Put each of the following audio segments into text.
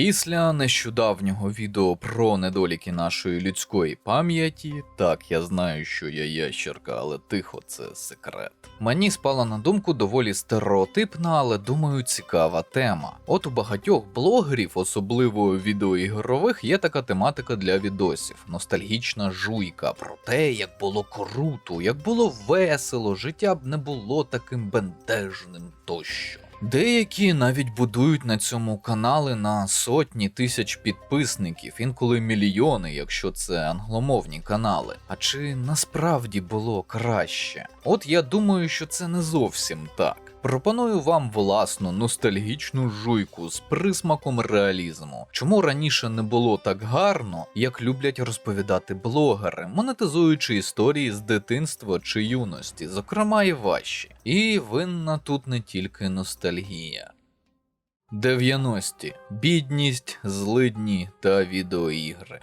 Після нещодавнього відео про недоліки нашої людської пам'яті, так я знаю, що я ящерка, але тихо, це секрет. Мені спала на думку доволі стереотипна, але думаю, цікава тема. От у багатьох блогерів, особливо відеоігрових, є така тематика для відосів: ностальгічна жуйка про те, як було круто, як було весело, життя б не було таким бентежним тощо. Деякі навіть будують на цьому канали на сотні тисяч підписників, інколи мільйони, якщо це англомовні канали. А чи насправді було краще? От я думаю, що це не зовсім так. Пропоную вам власну ностальгічну жуйку з присмаком реалізму. Чому раніше не було так гарно, як люблять розповідати блогери, монетизуючи історії з дитинства чи юності, зокрема і ваші. І винна тут не тільки ностальгія. 90-ті. бідність, злидні та відеоігри.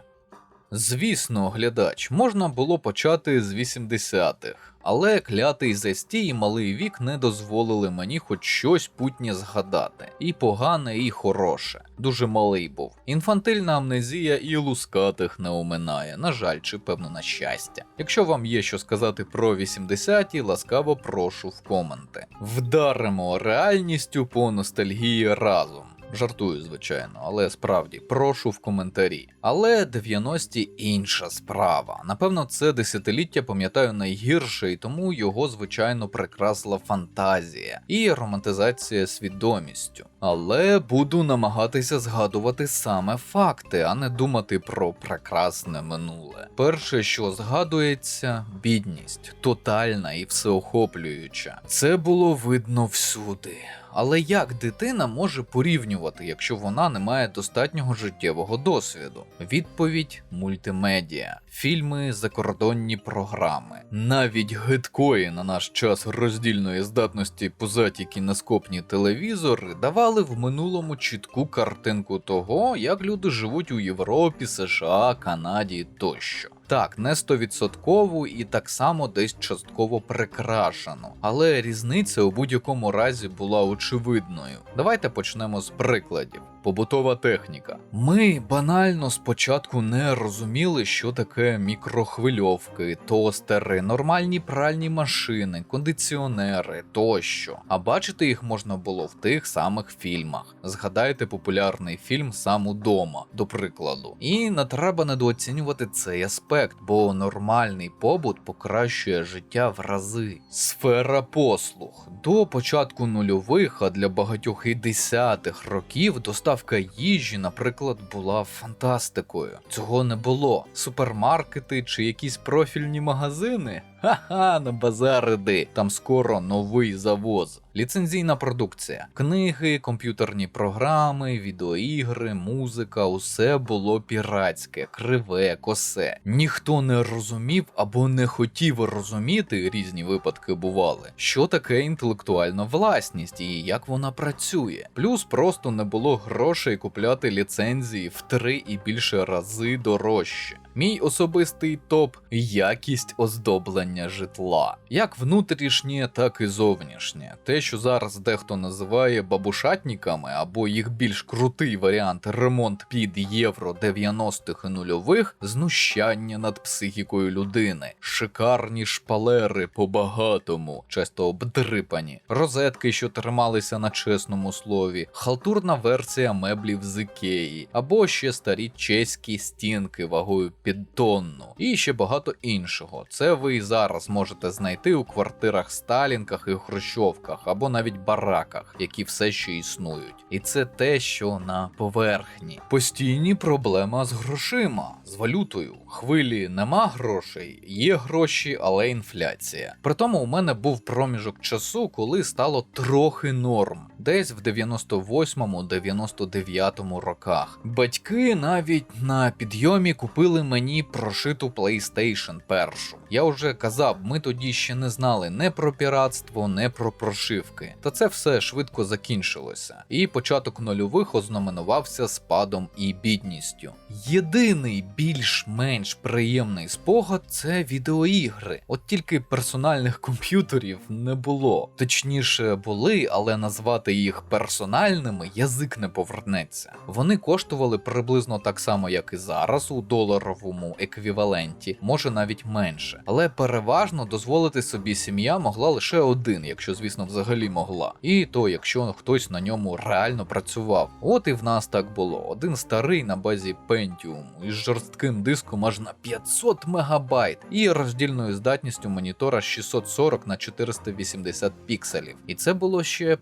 Звісно, глядач, можна було почати з 80-х, але клятий застій і малий вік не дозволили мені хоч щось путнє згадати. І погане, і хороше. Дуже малий був. Інфантильна амнезія і лускатих не оминає, на жаль, чи певно на щастя. Якщо вам є що сказати про 80-ті, ласкаво прошу в коменти. Вдаримо реальністю по ностальгії разом. Жартую, звичайно, але справді прошу в коментарі. Але 90-ті інша справа. Напевно, це десятиліття пам'ятаю найгірше, і тому його звичайно прикрасила фантазія і романтизація свідомістю. Але буду намагатися згадувати саме факти, а не думати про прекрасне минуле. Перше, що згадується, бідність, тотальна і всеохоплююча. Це було видно всюди. Але як дитина може порівнювати, якщо вона не має достатнього життєвого досвіду? Відповідь мультимедіа, фільми, закордонні програми, навіть гидкої на наш час роздільної здатності позаті кінескопні телевізори давали в минулому чітку картинку того, як люди живуть у Європі, США, Канаді тощо. Так, не стовідсоткову і так само десь частково прикрашено, але різниця у будь-якому разі була очевидною. Давайте почнемо з прикладів. Побутова техніка. Ми банально спочатку не розуміли, що таке мікрохвильовки, тостери, нормальні пральні машини, кондиціонери тощо. А бачити їх можна було в тих самих фільмах. Згадайте популярний фільм Сам удома, до прикладу. І не треба недооцінювати цей аспект, бо нормальний побут покращує життя в рази. Сфера послуг. До початку нульових, а для багатьох і десятих років доставка їжі, наприклад, була фантастикою. Цього не було. Супермаркети чи якісь профільні магазини. Ха-ха, на базар іди, там скоро новий завоз. Ліцензійна продукція, книги, комп'ютерні програми, відеоігри, музика, усе було піратське, криве, косе. Ніхто не розумів або не хотів розуміти, різні випадки бували, що таке інтелектуальна власність і як вона працює. Плюс просто не було грошей купляти ліцензії в три і більше рази дорожче. Мій особистий топ якість оздоблення житла, як внутрішнє, так і зовнішнє. Те, що зараз дехто називає бабушатниками, або їх більш крутий варіант ремонт під євро 90-х і нульових, знущання над психікою людини, шикарні шпалери по багатому, часто обдрипані, розетки, що трималися на чесному слові, халтурна версія меблів з Ікеї, або ще старі чеські стінки вагою під тонну, і ще багато іншого. Це ви і зараз можете знайти у квартирах Сталінках і Хрущовках, або навіть бараках, які все ще існують. І це те, що на поверхні. Постійні проблеми з грошима, з валютою. Хвилі нема грошей, є гроші, але інфляція. Притому у мене був проміжок часу, коли стало трохи норм, десь в 98-99 роках. Батьки навіть на підйомі купили мені прошиту PlayStation першу. Я вже казав, ми тоді ще не знали не про піратство, не про прошивки. Та це все швидко закінчилося. І початок нульових ознаменувався спадом і бідністю. Єдиний більш-менш приємний спогад це відеоігри. От тільки персональних комп'ютерів не було. Точніше, були, але назвати їх персональними язик не повернеться. Вони коштували приблизно так само, як і зараз, у доларовому еквіваленті, може навіть менше. Але переважно дозволити собі сім'я могла лише один, якщо, звісно, взагалі могла. І то, якщо хтось на ньому реально працював. От і в нас так було. Один старий на базі Pentium із жорстким диском аж на 500 мегабайт і роздільною здатністю монітора 640 на 480 пікселів. І це було ще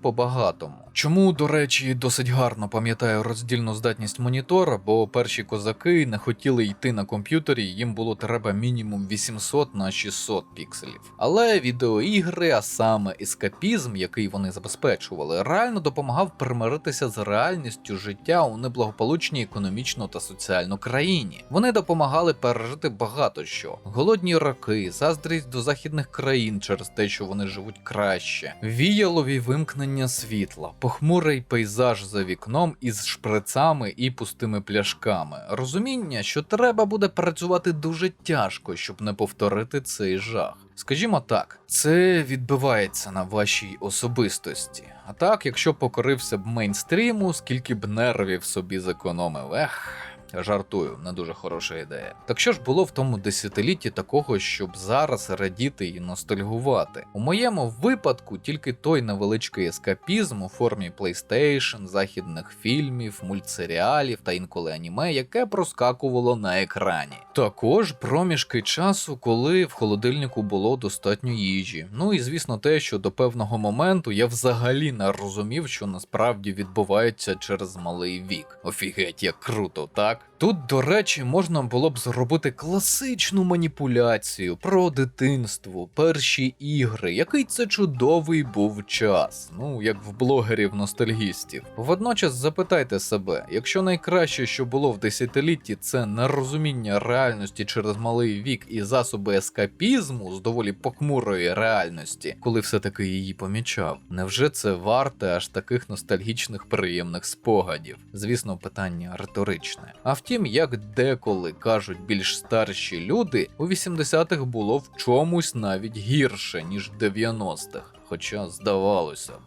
по-багатому. Чому, до речі, досить гарно пам'ятаю роздільну здатність монітора, бо перші козаки не хотіли йти на комп'ютері, їм було треба мінімум 800 на 600 пікселів. Але відеоігри, а саме ескапізм, який вони забезпечували, реально допомагав примиритися з реальністю життя у неблагополучній економічно та соціально країні. Вони допомагали пережити багато що: голодні роки, заздрість до західних країн через те, що вони живуть краще, віялові вимкнення світла, похмурий пейзаж за вікном із шприцами і пустими пляшками, розуміння, що треба буде працювати дуже тяжко, щоб не повторити цей жах. Скажімо так, це відбивається на вашій особистості. А так, якщо покорився б мейнстріму, скільки б нервів собі зекономив, ех. Жартую, не дуже хороша ідея. Так що ж було в тому десятилітті такого, щоб зараз радіти і ностальгувати? У моєму випадку тільки той невеличкий ескапізм у формі PlayStation, західних фільмів, мультсеріалів та інколи аніме, яке проскакувало на екрані. Також проміжки часу, коли в холодильнику було достатньо їжі. Ну і звісно, те, що до певного моменту я взагалі не розумів, що насправді відбувається через малий вік. Офігеть, як круто, так? back. Тут, до речі, можна було б зробити класичну маніпуляцію про дитинство, перші ігри, який це чудовий був час, ну як в блогерів-ностальгістів. Водночас запитайте себе, якщо найкраще, що було в десятилітті, це нерозуміння реальності через малий вік і засоби ескапізму з доволі похмурої реальності, коли все-таки її помічав, невже це варте аж таких ностальгічних приємних спогадів? Звісно, питання риторичне. Втім, як деколи кажуть більш старші люди, у 80-х було в чомусь навіть гірше, ніж 90-х, хоча здавалося б.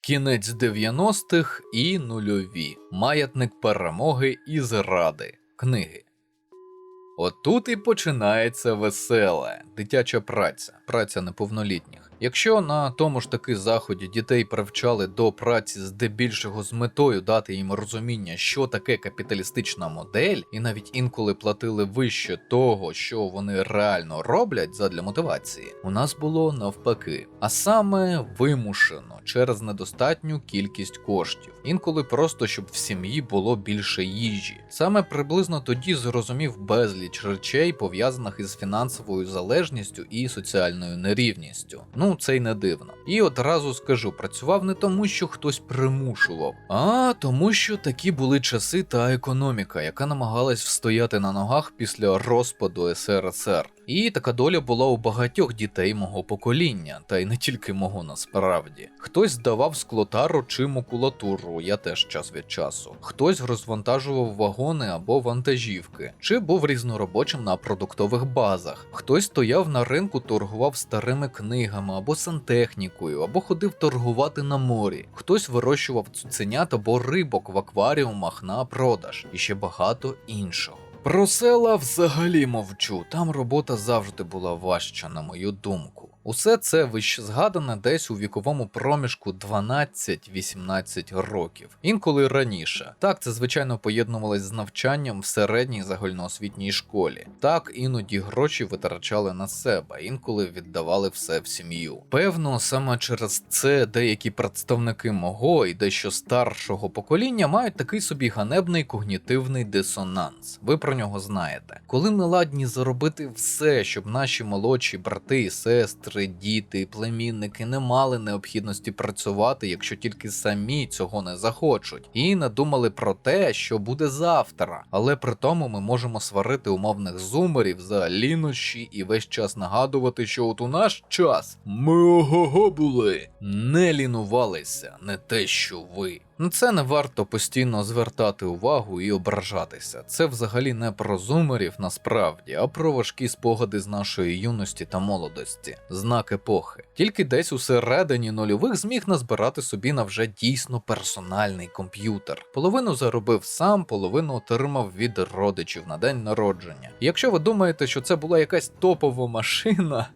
Кінець 90-х і нульові. Маятник перемоги і зради. Книги. Отут і починається веселе, дитяча праця, праця неповнолітніх. Якщо на тому ж таки заході дітей привчали до праці здебільшого з метою дати їм розуміння, що таке капіталістична модель, і навіть інколи платили вище того, що вони реально роблять задля мотивації, у нас було навпаки, а саме вимушено через недостатню кількість коштів, інколи просто щоб в сім'ї було більше їжі. Саме приблизно тоді зрозумів безліч речей, пов'язаних із фінансовою залежністю і соціальною нерівністю. Ну це й не дивно. І одразу скажу, працював не тому, що хтось примушував, а тому, що такі були часи та економіка, яка намагалась встояти на ногах після розпаду СРСР. І така доля була у багатьох дітей мого покоління, та й не тільки мого насправді. Хтось здавав склотару чи макулатуру, я теж час від часу. Хтось розвантажував вагони або вантажівки, чи був різноробочим на продуктових базах. Хтось стояв на ринку, торгував старими книгами або сантехнікою, або ходив торгувати на морі. Хтось вирощував цуценят або рибок в акваріумах на продаж, і ще багато іншого. Про села взагалі мовчу, там робота завжди була важча, на мою думку. Усе це вище згадане десь у віковому проміжку 12-18 років, інколи раніше. Так, це звичайно поєднувалось з навчанням в середній загальноосвітній школі. Так іноді гроші витрачали на себе, інколи віддавали все в сім'ю. Певно, саме через це деякі представники мого і дещо старшого покоління мають такий собі ганебний когнітивний дисонанс. Ви про нього знаєте. Коли ми ладні заробити все, щоб наші молодші брати і сестри сестри, діти, племінники не мали необхідності працювати, якщо тільки самі цього не захочуть, і не думали про те, що буде завтра. Але при тому ми можемо сварити умовних зумерів за лінощі і весь час нагадувати, що от у наш час ми ого були, не лінувалися, не те, що ви. На це не варто постійно звертати увагу і ображатися. Це взагалі не про зумерів насправді, а про важкі спогади з нашої юності та молодості, знак епохи. Тільки десь у середині нульових зміг назбирати собі на вже дійсно персональний комп'ютер. Половину заробив сам, половину отримав від родичів на день народження. Якщо ви думаєте, що це була якась топова машина.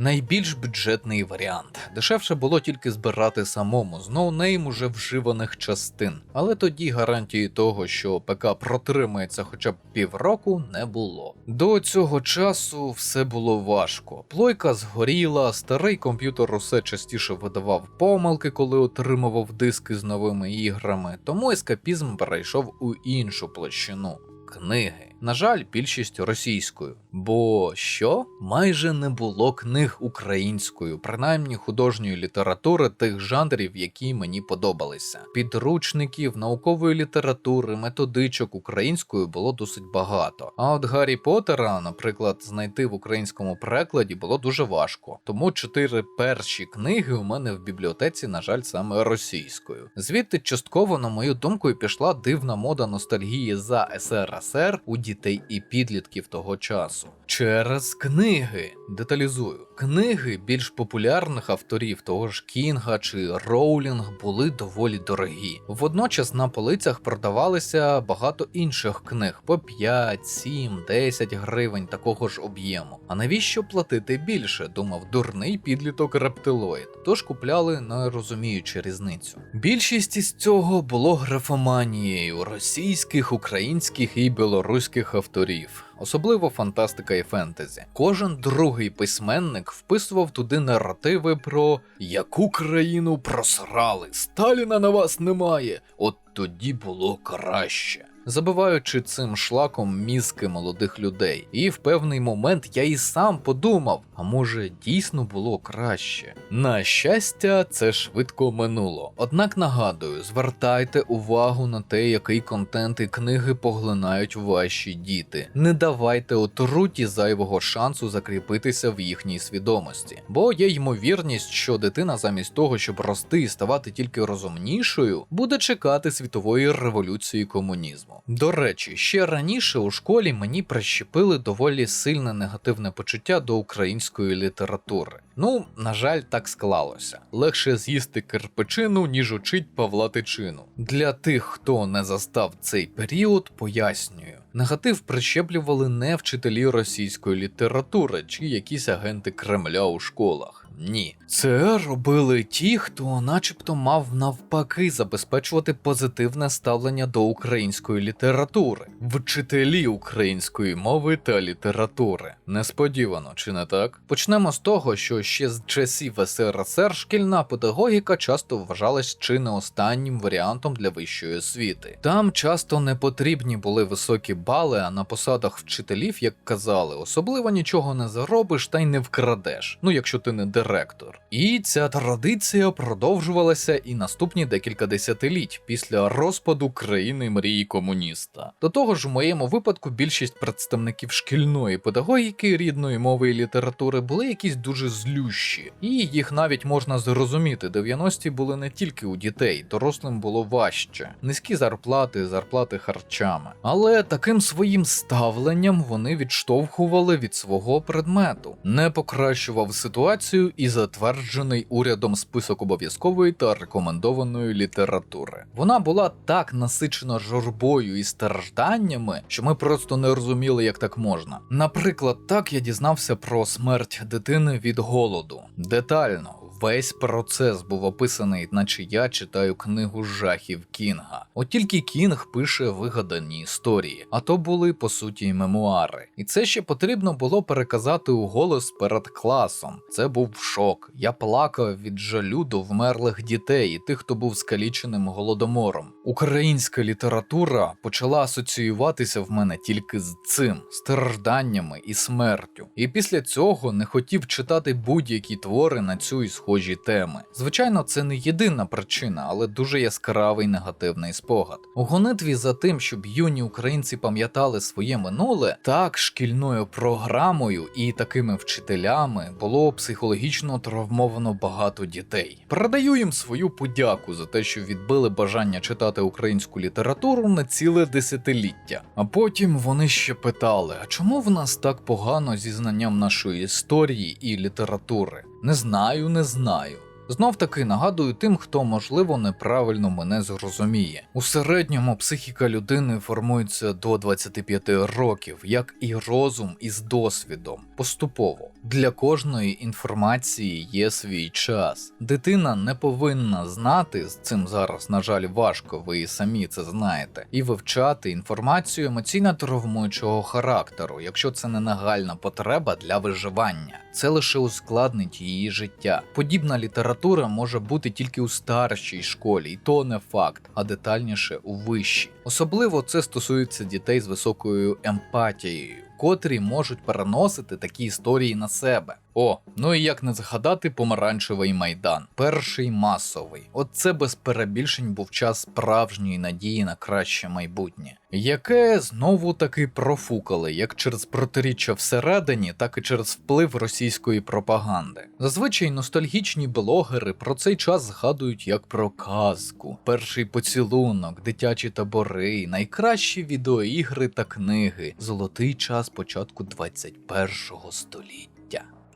Найбільш бюджетний варіант. Дешевше було тільки збирати самому з ноунейм уже вживаних частин, але тоді гарантії того, що ПК протримається хоча б півроку, не було. До цього часу все було важко. Плойка згоріла, старий комп'ютер усе частіше видавав помилки, коли отримував диски з новими іграми, тому ескапізм перейшов у іншу площину. Книги. На жаль, більшість російською. Бо що? Майже не було книг українською, принаймні художньої літератури тих жанрів, які мені подобалися. Підручників, наукової літератури, методичок українською було досить багато. А от Гаррі Поттера, наприклад, знайти в українському перекладі було дуже важко. Тому чотири перші книги у мене в бібліотеці, на жаль, саме російською. Звідти частково, на мою думку, і пішла дивна мода ностальгії за СРСР у дітей і підлітків того часу. Через книги деталізую. Книги більш популярних авторів того ж Кінга чи Роулінг були доволі дорогі. Водночас на полицях продавалися багато інших книг по 5, 7, 10 гривень такого ж об'єму. А навіщо платити більше? думав дурний підліток рептилоїд. Тож купляли, не розуміючи різницю. Більшість із цього було графоманією російських, українських і білоруських авторів. Особливо фантастика і фентезі. Кожен другий письменник вписував туди наративи про яку країну просрали, Сталіна на вас немає. От тоді було краще. Забиваючи цим шлаком мізки молодих людей, і в певний момент я і сам подумав: а може дійсно було краще? На щастя, це швидко минуло. Однак нагадую, звертайте увагу на те, який контент і книги поглинають ваші діти. Не давайте отруті зайвого шансу закріпитися в їхній свідомості, бо є ймовірність, що дитина замість того, щоб рости і ставати тільки розумнішою, буде чекати світової революції комунізму. До речі, ще раніше у школі мені прищепили доволі сильне негативне почуття до української літератури. Ну, на жаль, так склалося. Легше з'їсти кирпичину, ніж учить Павла Тичину. Для тих, хто не застав цей період, пояснюю. Негатив прищеплювали не вчителі російської літератури чи якісь агенти Кремля у школах. Ні, це робили ті, хто, начебто, мав навпаки забезпечувати позитивне ставлення до української літератури, вчителі української мови та літератури. Несподівано, чи не так? Почнемо з того, що ще з часів СРСР шкільна педагогіка часто вважалась чи не останнім варіантом для вищої освіти. Там часто не потрібні були високі бали, а на посадах вчителів, як казали, особливо нічого не заробиш та й не вкрадеш. Ну якщо ти не директор. І ця традиція продовжувалася і наступні декілька десятиліть після розпаду країни мрії комуніста. До того ж, у моєму випадку більшість представників шкільної педагогіки, рідної мови і літератури були якісь дуже злющі, і їх навіть можна зрозуміти. 90-ті були не тільки у дітей, дорослим було важче, низькі зарплати, зарплати харчами. Але таким своїм ставленням вони відштовхували від свого предмету, не покращував ситуацію і затверджений урядом список обов'язкової та рекомендованої літератури. Вона була так насичена журбою і стражданнями, що ми просто не розуміли, як так можна. Наприклад, так я дізнався про смерть дитини від голоду. Детально. Весь процес був описаний, наче я читаю книгу жахів Кінга. От тільки Кінг пише вигадані історії, а то були по суті мемуари. І це ще потрібно було переказати у голос перед класом. Це був шок. Я плакав від жалю до вмерлих дітей і тих, хто був скаліченим голодомором. Українська література почала асоціюватися в мене тільки з цим стражданнями і смертю. І після цього не хотів читати будь-які твори на цю і схожі теми. Звичайно, це не єдина причина, але дуже яскравий негативний спогад. У гонитві за тим, щоб юні українці пам'ятали своє минуле, так шкільною програмою і такими вчителями було психологічно травмовано багато дітей. Передаю їм свою подяку за те, що відбили бажання читати українську літературу на ціле десятиліття. А потім вони ще питали: а чому в нас так погано зі знанням нашої історії і літератури? Не знаю, не знаю. Знов таки нагадую тим, хто можливо неправильно мене зрозуміє. У середньому психіка людини формується до 25 років, як і розум із досвідом, поступово. Для кожної інформації є свій час. Дитина не повинна знати з цим зараз, на жаль, важко, ви і самі це знаєте, і вивчати інформацію емоційно травмуючого характеру, якщо це не нагальна потреба для виживання. Це лише ускладнить її життя. Подібна література може бути тільки у старшій школі, і то не факт, а детальніше у вищій. Особливо це стосується дітей з високою емпатією, котрі можуть переносити такі історії на себе. О, ну і як не згадати помаранчевий майдан, перший масовий. От це без перебільшень був час справжньої надії на краще майбутнє, яке знову таки профукали як через протиріччя всередині, так і через вплив російської пропаганди. Зазвичай ностальгічні блогери про цей час згадують як про казку, перший поцілунок, дитячі табори, найкращі відеоігри та книги, золотий час початку 21 століття.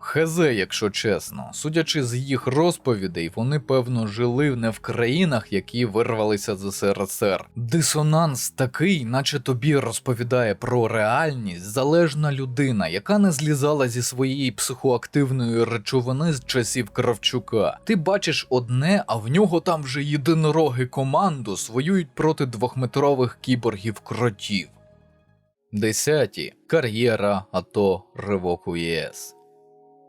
Хезе, якщо чесно, судячи з їх розповідей, вони певно жили не в країнах, які вирвалися з СРСР. Дисонанс такий, наче тобі розповідає про реальність залежна людина, яка не злізала зі своєї психоактивної речовини з часів Кравчука. Ти бачиш одне, а в нього там вже єдинороги команду воюють проти двохметрових кіборгів кротів. Десяті кар'єра АТО Ривок ЄС.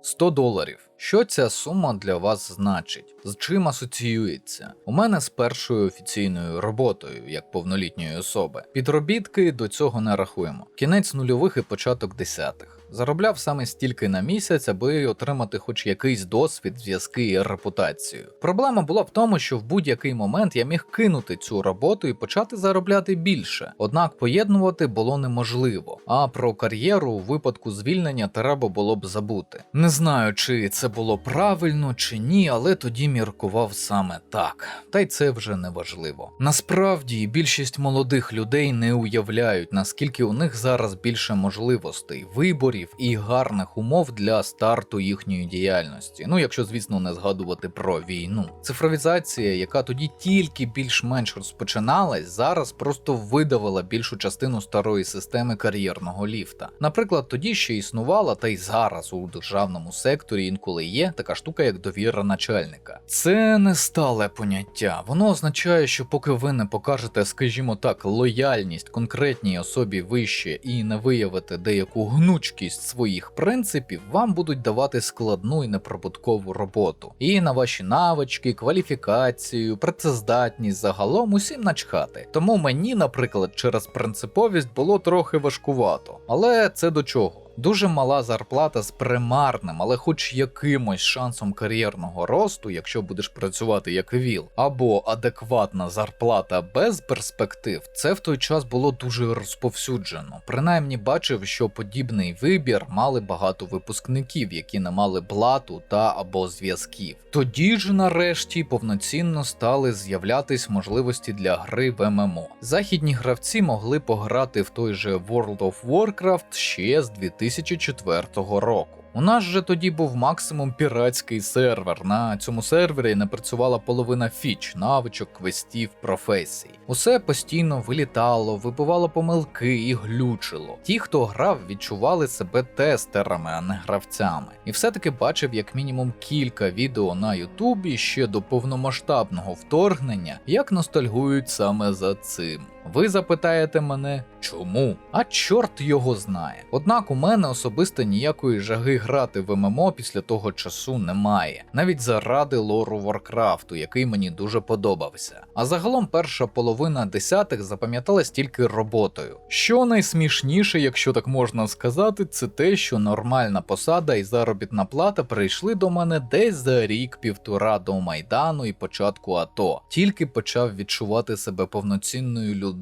100 доларів. Що ця сума для вас значить? З чим асоціюється? У мене з першою офіційною роботою як повнолітньої особи. Підробітки до цього не рахуємо. Кінець нульових і початок десятих. Заробляв саме стільки на місяць, аби отримати хоч якийсь досвід, зв'язки і репутацію. Проблема була в тому, що в будь-який момент я міг кинути цю роботу і почати заробляти більше, однак поєднувати було неможливо. А про кар'єру у випадку звільнення треба було б забути. Не знаю, чи це було правильно чи ні, але тоді міркував саме так. Та й це вже не важливо. Насправді більшість молодих людей не уявляють, наскільки у них зараз більше можливостей, виборів і гарних умов для старту їхньої діяльності. Ну, якщо, звісно, не згадувати про війну. Цифровізація, яка тоді тільки більш-менш розпочиналась, зараз просто видавила більшу частину старої системи кар'єрного ліфта. Наприклад, тоді ще існувала, та й зараз у державному секторі інколи є така штука, як довіра начальника. Це не стале поняття. Воно означає, що поки ви не покажете, скажімо так, лояльність конкретній особі вище і не виявите деяку гнучкість своїх принципів, вам будуть давати складну і неприбуткову роботу. І на ваші навички, кваліфікацію, працездатність загалом усім начхати. Тому мені, наприклад, через принциповість було трохи важкувато. Але це до чого? Дуже мала зарплата з примарним, але хоч якимось шансом кар'єрного росту, якщо будеш працювати як ВІЛ, або адекватна зарплата без перспектив, це в той час було дуже розповсюджено. Принаймні бачив, що подібний вибір мали багато випускників, які не мали блату та або зв'язків. Тоді ж, нарешті, повноцінно стали з'являтись можливості для гри в ММО. Західні гравці могли пограти в той же World of Warcraft ще з 2004 року. У нас же тоді був максимум піратський сервер. На цьому сервері не працювала половина фіч, навичок, квестів, професій. Усе постійно вилітало, вибивало помилки і глючило. Ті, хто грав, відчували себе тестерами, а не гравцями. І все-таки бачив як мінімум кілька відео на Ютубі ще до повномасштабного вторгнення, як ностальгують саме за цим. Ви запитаєте мене, чому? А чорт його знає. Однак у мене особисто ніякої жаги грати в ММО після того часу немає, навіть заради лору Варкрафту, який мені дуже подобався. А загалом перша половина десятих запам'яталась тільки роботою. Що найсмішніше, якщо так можна сказати, це те, що нормальна посада і заробітна плата прийшли до мене десь за рік-півтора до майдану і початку АТО. Тільки почав відчувати себе повноцінною людиною,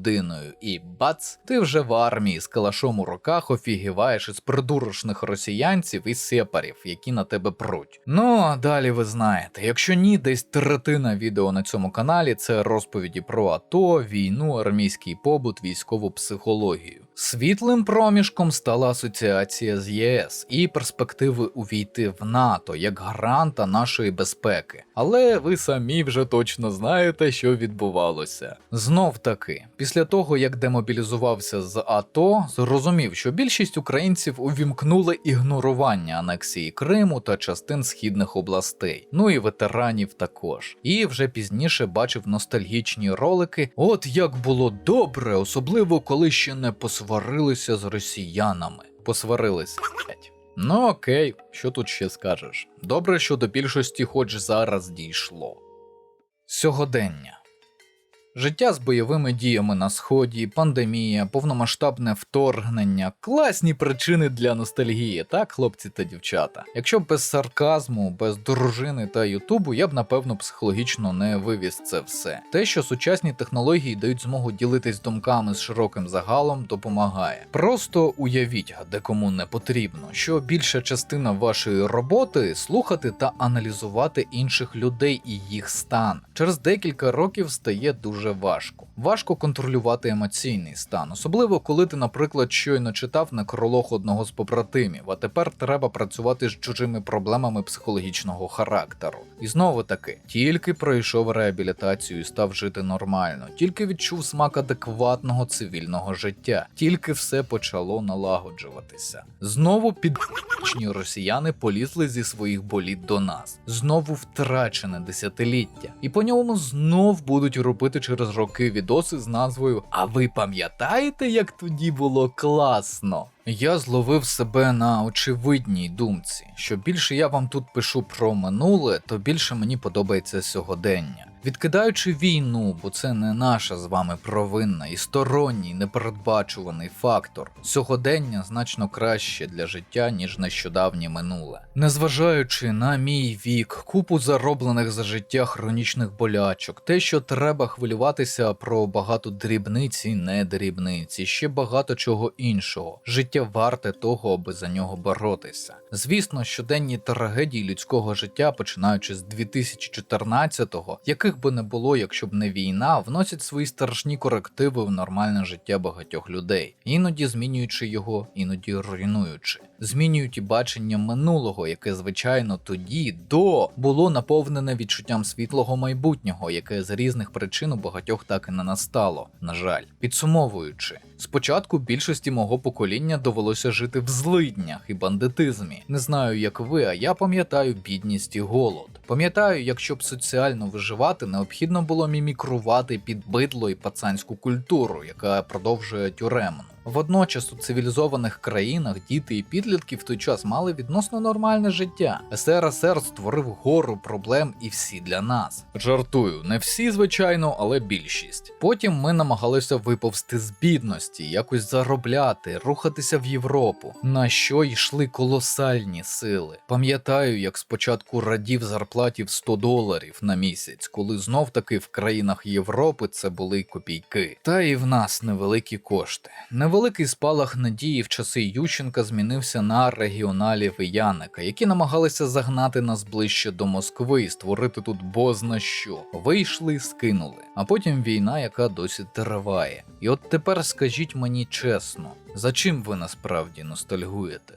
і бац, ти вже в армії з калашом у руках офігіваєш із придурочних росіянців і сепарів, які на тебе пруть. Ну а далі ви знаєте, якщо ні, десь третина відео на цьому каналі це розповіді про АТО, війну, армійський побут, військову психологію. Світлим проміжком стала асоціація з ЄС і перспективи увійти в НАТО як гаранта нашої безпеки. Але ви самі вже точно знаєте, що відбувалося. Знов таки, після того як демобілізувався з АТО, зрозумів, що більшість українців увімкнули ігнорування анексії Криму та частин східних областей, ну і ветеранів також. І вже пізніше бачив ностальгічні ролики. От як було добре, особливо коли ще не посварилися з росіянами. Посварилися. Ну окей, що тут ще скажеш? Добре, що до більшості хоч зараз дійшло. Сьогодення. Життя з бойовими діями на сході, пандемія, повномасштабне вторгнення, класні причини для ностальгії, так, хлопці та дівчата. Якщо без сарказму, без дружини та ютубу, я б напевно психологічно не вивіз це все. Те, що сучасні технології дають змогу ділитись думками з широким загалом, допомагає. Просто уявіть, а декому не потрібно, що більша частина вашої роботи слухати та аналізувати інших людей і їх стан. Через декілька років стає дуже важко. Важко контролювати емоційний стан, особливо коли ти, наприклад, щойно читав некролог одного з побратимів, а тепер треба працювати з чужими проблемами психологічного характеру. І знову таки, тільки пройшов реабілітацію і став жити нормально, тільки відчув смак адекватного цивільного життя, тільки все почало налагоджуватися. Знову підчні росіяни полізли зі своїх боліт до нас, знову втрачене десятиліття, і по ньому знов будуть робити через роки відоси з назвою А ви пам'ятаєте, як тоді було класно? Я зловив себе на очевидній думці, що більше я вам тут пишу про минуле, то більше мені подобається сьогодення. Відкидаючи війну, бо це не наша з вами провинна і сторонній непередбачуваний фактор, сьогодення значно краще для життя, ніж нещодавнє минуле. Незважаючи на мій вік, купу зароблених за життя хронічних болячок, те, що треба хвилюватися про багато дрібниць і не дрібниць, і ще багато чого іншого. Життя варте того, аби за нього боротися. Звісно, щоденні трагедії людського життя, починаючи з 2014-го, яких би не було, якщо б не війна, вносять свої страшні корективи в нормальне життя багатьох людей, іноді змінюючи його, іноді руйнуючи. Змінюють і бачення минулого, яке, звичайно, тоді до було наповнене відчуттям світлого майбутнього, яке з різних причин у багатьох так і не настало. На жаль, підсумовуючи, спочатку більшості мого покоління довелося жити в злиднях і бандитизмі. Не знаю, як ви, а я пам'ятаю бідність і голод. Пам'ятаю, якщо б соціально виживати, необхідно було мімікрувати під бидло і пацанську культуру, яка продовжує тюремну. Водночас у цивілізованих країнах діти і підлітки в той час мали відносно нормальне життя. СРСР створив гору проблем і всі для нас. Жартую, не всі, звичайно, але більшість. Потім ми намагалися виповзти з бідності, якось заробляти, рухатися в Європу, на що йшли колосальні сили. Пам'ятаю, як спочатку радів зарплаті в 100 доларів на місяць, коли знов таки в країнах Європи це були копійки. Та і в нас невеликі кошти. Невеликий спалах надії в часи Ющенка змінився на регіоналів і Яника, які намагалися загнати нас ближче до Москви і створити тут бозна що. Вийшли, скинули. А потім війна, яка досі триває. І от тепер скажіть мені чесно, за чим ви насправді ностальгуєте?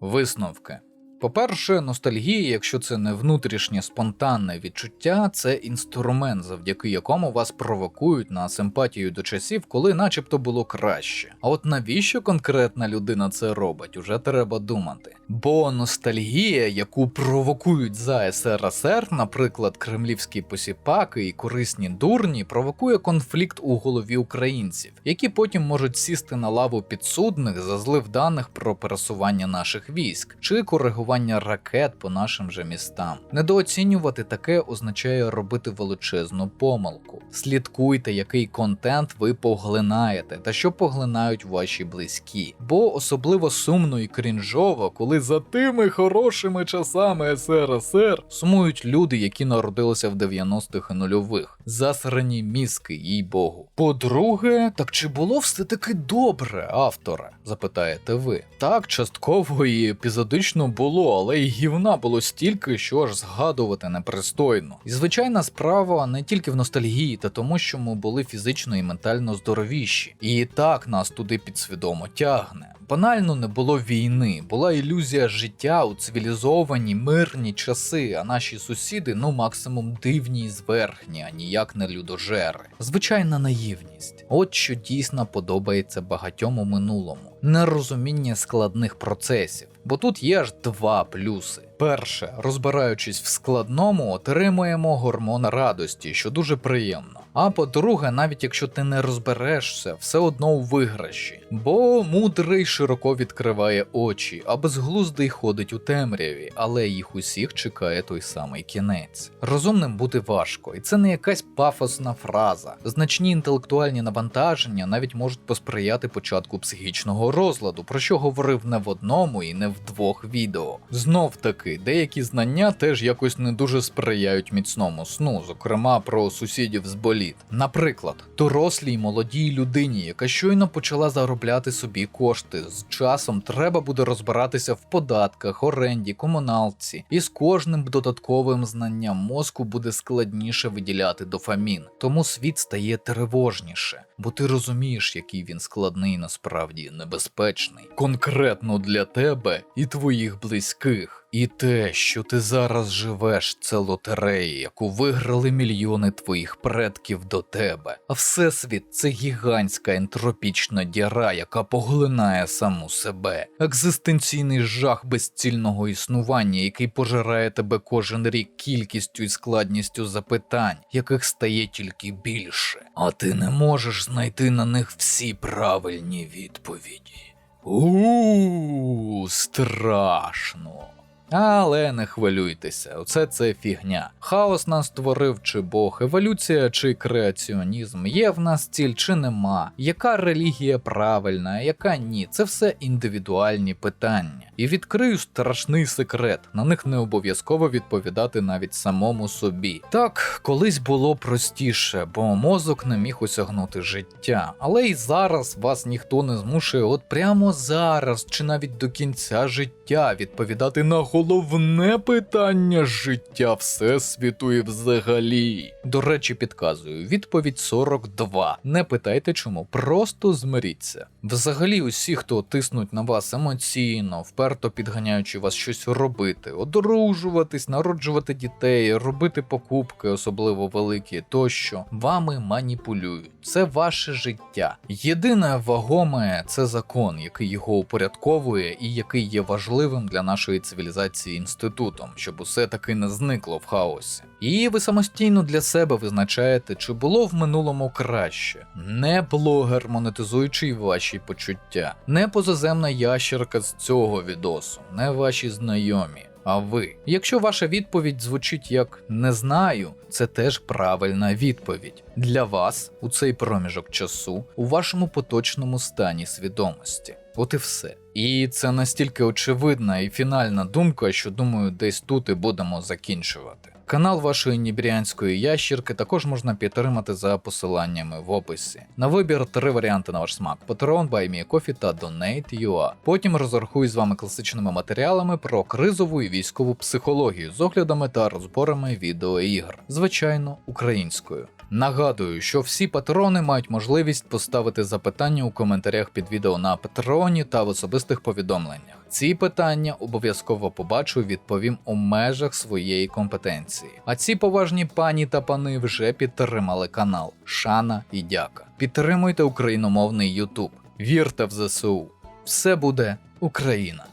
Висновки. По-перше, ностальгія, якщо це не внутрішнє спонтанне відчуття, це інструмент, завдяки якому вас провокують на симпатію до часів, коли начебто було краще. А от навіщо конкретна людина це робить, уже треба думати. Бо ностальгія, яку провокують за СРСР, наприклад, кремлівські посіпаки і корисні дурні, провокує конфлікт у голові українців, які потім можуть сісти на лаву підсудних за злив даних про пересування наших військ чи коригування ракет по нашим же містам. Недооцінювати таке означає робити величезну помилку. Слідкуйте, який контент ви поглинаєте та що поглинають ваші близькі. Бо особливо сумно і крінжово, коли за тими хорошими часами СРСР сумують люди, які народилися в 90-х і нульових. Засрані мізки, їй богу. По-друге, так чи було все таки добре, авторе? запитаєте ви. Так, частково і епізодично було, але й гівна було стільки, що аж згадувати непристойно. І звичайна справа не тільки в ностальгії, та тому, що ми були фізично і ментально здоровіші. І так нас туди підсвідомо тягне. Банально не було війни, була ілюзія життя у цивілізовані мирні часи, а наші сусіди, ну максимум дивні і зверхні, а ніяк не людожери. Звичайна наївність. От що дійсно подобається багатьом у минулому. Нерозуміння складних процесів. Бо тут є аж два плюси. Перше, розбираючись в складному, отримуємо гормон радості, що дуже приємно. А по-друге, навіть якщо ти не розберешся, все одно у виграші. Бо мудрий широко відкриває очі, а безглуздий ходить у темряві, але їх усіх чекає той самий кінець. Розумним бути важко, і це не якась пафосна фраза. Значні інтелектуальні навантаження навіть можуть посприяти початку психічного розладу, про що говорив не в одному і не в двох відео. Знов таки, деякі знання теж якось не дуже сприяють міцному сну, зокрема про сусідів з боліт. Наприклад, дорослій молодій людині, яка щойно почала заробляти собі кошти, з часом треба буде розбиратися в податках, оренді, комуналці, і з кожним додатковим знанням мозку буде складніше виділяти дофамін. Тому світ стає тривожніше, бо ти розумієш, який він складний насправді небезпечний, конкретно для тебе і твоїх близьких. І те, що ти зараз живеш, це лотерея, яку виграли мільйони твоїх предків до тебе. А всесвіт це гігантська ентропічна діра, яка поглинає саму себе. Екзистенційний жах безцільного існування, який пожирає тебе кожен рік кількістю і складністю запитань, яких стає тільки більше. А ти не можеш знайти на них всі правильні відповіді. У страшно. Але не хвилюйтеся, оце це фігня. Хаос нас створив чи Бог, еволюція чи креаціонізм, є в нас ціль чи нема, яка релігія правильна, а яка ні, це все індивідуальні питання. І відкрию страшний секрет, на них не обов'язково відповідати навіть самому собі. Так, колись було простіше, бо мозок не міг осягнути життя. Але й зараз вас ніхто не змушує, от прямо зараз, чи навіть до кінця життя відповідати на головне питання життя Всесвіту і взагалі. До речі, підказую, відповідь 42. Не питайте чому, просто змиріться. Взагалі, усі, хто тиснуть на вас емоційно, вперто підганяючи вас щось робити, одружуватись, народжувати дітей, робити покупки, особливо великі, тощо, вами маніпулюють. Це ваше життя. Єдине вагоме це закон, який його упорядковує і який є важливим для нашої цивілізації інститутом, щоб усе таки не зникло в хаосі. І ви самостійно для себе визначаєте, чи було в минулому краще. Не блогер, монетизуючий ваші почуття, не позаземна ящерка з цього відосу, не ваші знайомі. А ви, якщо ваша відповідь звучить як не знаю, це теж правильна відповідь для вас у цей проміжок часу у вашому поточному стані свідомості. От і все. І це настільки очевидна і фінальна думка, що думаю, десь тут і будемо закінчувати. Канал вашої нібріанської ящірки також можна підтримати за посиланнями в описі. На вибір три варіанти на ваш смак: Patreon, BuyMeACoffee та Donate.ua. Потім розрахую з вами класичними матеріалами про кризову і військову психологію з оглядами та розборами відеоігр, звичайно, українською. Нагадую, що всі патрони мають можливість поставити запитання у коментарях під відео на патреоні та в особистих повідомленнях. Ці питання обов'язково побачу і відповім у межах своєї компетенції. А ці поважні пані та пани вже підтримали канал. Шана і дяка. Підтримуйте україномовний Ютуб. Вірте в ЗСУ. Все буде Україна!